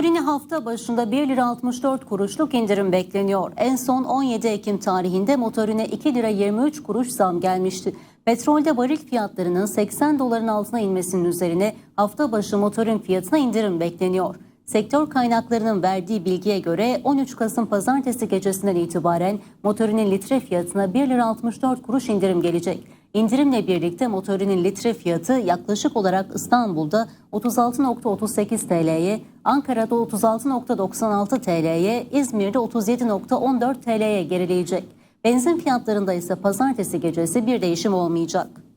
Motorini hafta başında 1 lira 64 kuruşluk indirim bekleniyor. En son 17 Ekim tarihinde motorine 2 lira 23 kuruş zam gelmişti. Petrolde varil fiyatlarının 80 doların altına inmesinin üzerine hafta başı motorin fiyatına indirim bekleniyor. Sektör kaynaklarının verdiği bilgiye göre 13 Kasım pazartesi gecesinden itibaren motorinin litre fiyatına 1 lira 64 kuruş indirim gelecek. İndirimle birlikte motorinin litre fiyatı yaklaşık olarak İstanbul'da 36.38 TL'ye, Ankara'da 36.96 TL'ye, İzmir'de 37.14 TL'ye gerileyecek. Benzin fiyatlarında ise pazartesi gecesi bir değişim olmayacak.